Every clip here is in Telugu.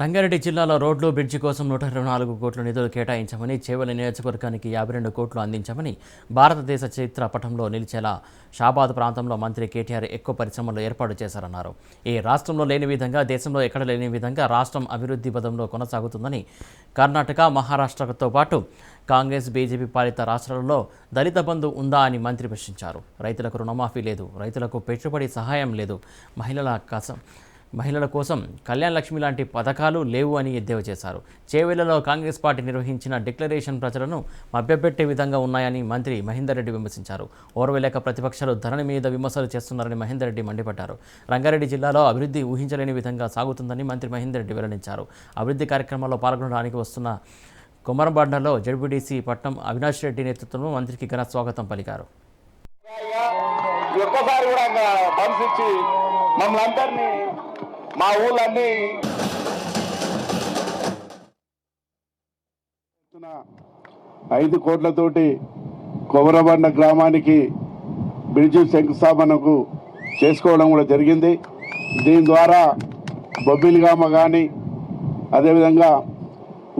రంగారెడ్డి జిల్లాలో రోడ్లు బ్రిడ్జి కోసం నూట ఇరవై నాలుగు కోట్ల నిధులు కేటాయించమని చేవల నియోజకవర్గానికి యాభై రెండు కోట్లు అందించమని భారతదేశ చరిత్ర పటంలో నిలిచేలా షాబాద్ ప్రాంతంలో మంత్రి కేటీఆర్ ఎక్కువ పరిశ్రమలు ఏర్పాటు చేశారన్నారు. ఈ రాష్ట్రంలో లేని విధంగా దేశంలో ఎక్కడ లేని విధంగా రాష్ట్రం అభివృద్ధి పదంలో కొనసాగుతుందని కర్ణాటక మహారాష్ట్రతో పాటు కాంగ్రెస్ బీజేపీ పాలిత రాష్ట్రాలలో దళిత బంధు ఉందా అని మంత్రి ప్రశ్నించారు. రైతులకు రుణమాఫీ లేదు రైతులకు పెట్టుబడి సహాయం లేదు మహిళల కసం మహిళల కోసం కళ్యాణ్ లక్ష్మి లాంటి పథకాలు లేవు అని ఎద్దేవా చేశారు. చేవెళ్ళలో కాంగ్రెస్ పార్టీ నిర్వహించిన డిక్లరేషన్ ప్రజలను మభ్యపెట్టే విధంగా ఉన్నాయని మంత్రి మహేందర్ రెడ్డి విమర్శించారు. ఓర్వలేక ప్రతిపక్షాలు ధరణి మీద విమర్శలు చేస్తున్నారని మహేందర్ రెడ్డి మండిపడ్డారు. రంగారెడ్డి జిల్లాలో అభివృద్ధి ఊహించలేని విధంగా సాగుతుందని మంత్రి మహేందర్ రెడ్డి వెల్లడించారు. అభివృద్ధి కార్యక్రమాల్లో పాల్గొనడానికి వస్తున్న కుమరంబండలో జడ్పీటీసీ పట్నం అవినాష్ రెడ్డి నేతృత్వంలో మంత్రికి ఘన స్వాగతం పలికారు. ఒక్కసారి కూడా మమ్మల్ని అందరినీ మా ఊళ్ళన్నీ ఐదు కోట్లతోటి కొమరబండ గ్రామానికి బ్రిడ్జి శంకుస్థాపనకు చేసుకోవడం కూడా జరిగింది. దీని ద్వారా బొబ్బిలిగామ కానీ అదేవిధంగా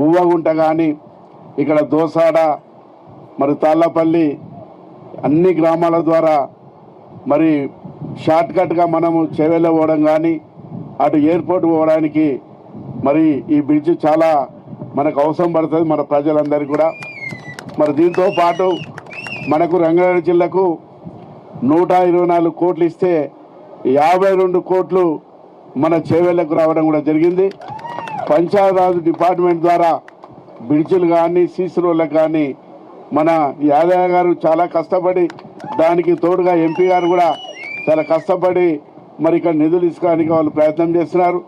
ఉవ్వగుంట కానీ ఇక్కడ దోసాడ మరి తాళ్ళపల్లి అన్ని గ్రామాల ద్వారా మరి షార్ట్కట్గా మనము చెవెళ్ళ పోవడం కానీ అటు ఎయిర్పోర్ట్ పోవడానికి మరి ఈ బ్రిడ్జ్ చాలా మనకు అవసరం పడుతుంది మన ప్రజలందరికీ కూడా. మరి దీంతో పాటు మనకు రంగారెడ్డి జిల్లాకు నూట ఇరవై నాలుగు కోట్లు ఇస్తే యాభై రెండు కోట్లు మన చేవేళ్ళకు రావడం కూడా జరిగింది. పంచాయతీరాజ్ డిపార్ట్మెంట్ ద్వారా బ్రిడ్జిలు కానీ సీసీ రోడ్లకు కానీ మన యాదయ్య గారు చాలా కష్టపడి దానికి తోడుగా ఎంపీ గారు కూడా చాలా కష్టపడి మరి ఇక్కడ నిధులు ఇసుకోవడానికి వాళ్ళు ప్రయత్నం చేస్తున్నారు.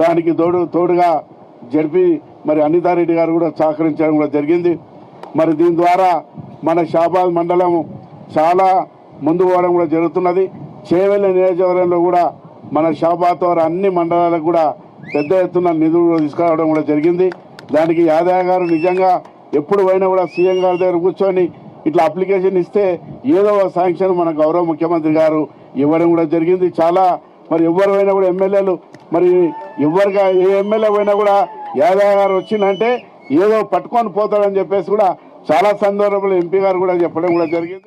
దానికి తోడు తోడుగా జడ్పీ మరి అనితారెడ్డి గారు కూడా సహకరించడం కూడా జరిగింది. మరి దీని ద్వారా మన షాబాద్ మండలం చాలా ముందు పోవడం కూడా జరుగుతున్నది. చేవెళ్ళ నియోజకవర్గంలో కూడా మన షాబాద్ ద్వారా అన్ని మండలాలకు కూడా పెద్ద ఎత్తున నిధులు తీసుకురావడం కూడా జరిగింది. దానికి యాదయ్య గారు నిజంగా ఎప్పుడు పోయినా కూడా సీఎం గారి దగ్గర కూర్చొని ఇట్లా అప్లికేషన్ ఇస్తే ఏదో ఒక శాంక్షన్ మన గౌరవ ముఖ్యమంత్రి గారు ఇవ్వడం కూడా జరిగింది. చాలా మరి ఎవరైనా కూడా ఎమ్మెల్యేలు మరి ఎవరిగా ఏ ఎమ్మెల్యే పోయినా కూడా యాదవ్ గారు వచ్చిందంటే ఏదో పట్టుకొని పోతాడని చెప్పేసి కూడా చాలా సందర్భంలో ఎంపీ గారు కూడా చెప్పడం కూడా జరిగింది.